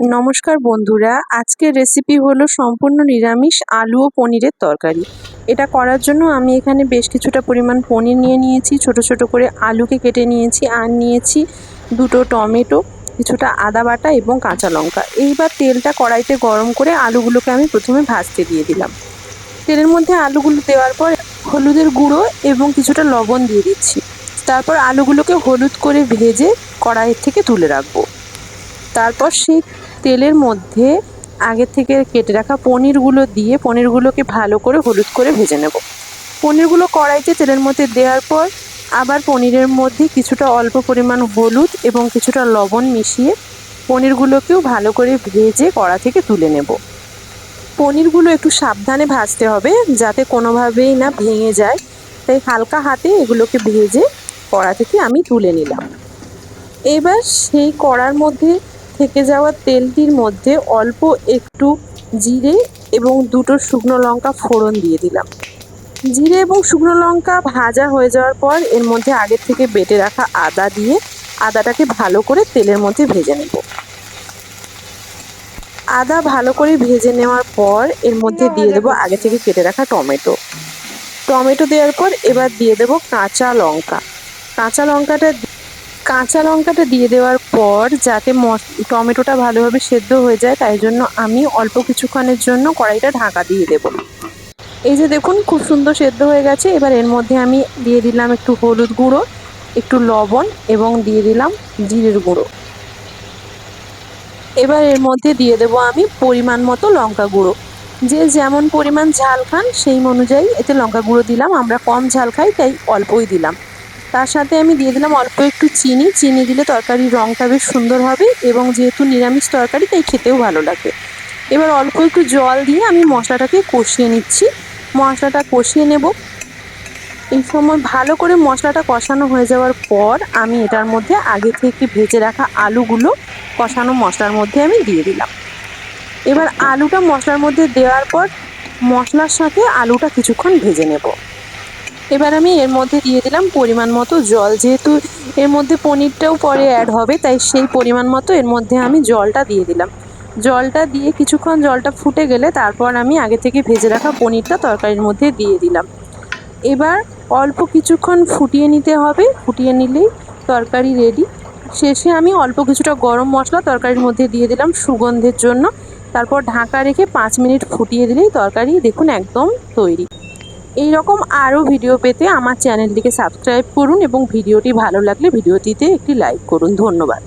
নমস্কার বন্ধুরা, আজকের রেসিপি হলো সম্পূর্ণ নিরামিষ আলু ও পনিরের তরকারি। এটা করার জন্য আমি এখানে বেশ কিছুটা পরিমাণ পনির নিয়ে নিয়েছি, ছোট ছোট করে আলুকে কেটে নিয়েছি আর নিয়েছি দুটো টমেটো, কিছুটা আদা বাটা এবং কাঁচা লঙ্কা। এইবার তেলটা কড়াইতে গরম করে আলুগুলোকে আমি প্রথমে ভাজতে দিয়ে দিলাম। তেলের মধ্যে আলুগুলো দেওয়ার পর হলুদের গুঁড়ো এবং কিছুটা লবণ দিয়ে দিচ্ছি। তারপর আলুগুলোকে হলুদ করে ভেজে কড়াইয়ের থেকে তুলে রাখব। তারপর সেই তেলের মধ্যে আগে থেকে কেটে রাখা পনিরগুলো দিয়ে পনিরগুলোকে ভালো করে হলুদ করে ভেজে নেব। পনিরগুলো কড়াইতে তেলের মধ্যে দেওয়ার পর আবার পনিরের মধ্যে কিছুটা অল্প পরিমাণ হলুদ এবং কিছুটা লবণ মিশিয়ে পনিরগুলোকেও ভালো করে ভেজে কড়া থেকে তুলে নেব। পনিরগুলো একটু সাবধানে ভাজতে হবে যাতে কোনোভাবেই না ভেঙে যায়। তাই হালকা হাতে এগুলোকে ভেজে কড়া থেকে আমি তুলে নিলাম। এবার সেই কড়ার মধ্যে থেকে যাওয়া তেলটির মধ্যে অল্প একটু জিরে এবং দুটো শুকনো লঙ্কা ফোড়ন দিয়ে দিলাম। জিরে এবং শুকনো লঙ্কা ভাজা হয়ে যাওয়ার পর এর মধ্যে আগের থেকে বেটে রাখা আদা দিয়ে আদাটাকে ভালো করে তেলের মধ্যে ভেজে নেব। আদা ভালো করে ভেজে নেওয়ার পর এর মধ্যে দিয়ে দেবো আগে থেকে কেটে রাখা টমেটো। টমেটো দেওয়ার পর এবার দিয়ে দেবো কাঁচা লঙ্কা। কাঁচা লঙ্কাটা কাঁচা লঙ্কাটা দিয়ে দেওয়ার পর যাতে টমেটোটা ভালোভাবে সেদ্ধ হয়ে যায়, তাই জন্য আমি অল্প কিছুক্ষণের জন্য কড়াইটা ঢাকা দিয়ে দেব। এই যে দেখুন, খুব সুন্দর সেদ্ধ হয়ে গেছে। এবার এর মধ্যে আমি দিয়ে দিলাম একটু হলুদ গুঁড়ো, একটু লবণ এবং দিয়ে দিলাম জিরের গুঁড়ো। এবার এর মধ্যে দিয়ে দেব আমি পরিমাণ মতো লঙ্কা গুঁড়ো। যে যেমন পরিমাণ ঝাল খান, সেই অনুযায়ী এতে লঙ্কা গুঁড়ো দিলাম। আমরা কম ঝাল খাই, তাই অল্পই দিলাম। তার সাথে আমি দিয়ে দিলাম অল্প একটু চিনি। চিনি দিলে তরকারির রঙটা বেশ সুন্দর হবে এবং যেহেতু নিরামিষ তরকারি, তাই খেতেও ভালো লাগে। এবার অল্প একটু জল দিয়ে আমি মশলাটাকে কষিয়ে নিচ্ছি। মশলাটা কষিয়ে নেব। এই সময় ভালো করে মশলাটা কষানো হয়ে যাওয়ার পর আমি এটার মধ্যে আগে থেকে ভেজে রাখা আলুগুলো কষানো মশলার মধ্যে আমি দিয়ে দিলাম। এবার আলুটা মশলার মধ্যে দেওয়ার পর মশলার সাথে আলুটা কিছুক্ষণ ভেজে নেব। এবার আমি এর মধ্যে দিয়ে দিলাম পরিমাণ মতো জল। যেহেতু এর মধ্যে পনিরটাও পরে অ্যাড হবে, তাই সেই পরিমাণ মতো এর মধ্যে আমি জলটা দিয়ে দিলাম। জলটা দিয়ে কিছুক্ষণ জলটা ফুটে গেলে তারপর আমি আগে থেকে ভেজে রাখা পনিরটা তরকারির মধ্যে দিয়ে দিলাম। এবার অল্প কিছুক্ষণ ফুটিয়ে নিতে হবে। ফুটিয়ে নিলেই তরকারি রেডি শেষে আমি অল্প কিছুটা গরম মশলা তরকারির মধ্যে দিয়ে দিলাম সুগন্ধের জন্য। তারপর ঢাকা রেখে পাঁচ মিনিট ফুটিয়ে দিলেই তরকারি দেখুন একদম তৈরি। এই রকম আরও ভিডিও পেতে আমার চ্যানেলটিকে সাবস্ক্রাইব করুন এবং ভিডিওটি ভালো লাগলে ভিডিওটিতে একটি লাইক করুন। ধন্যবাদ।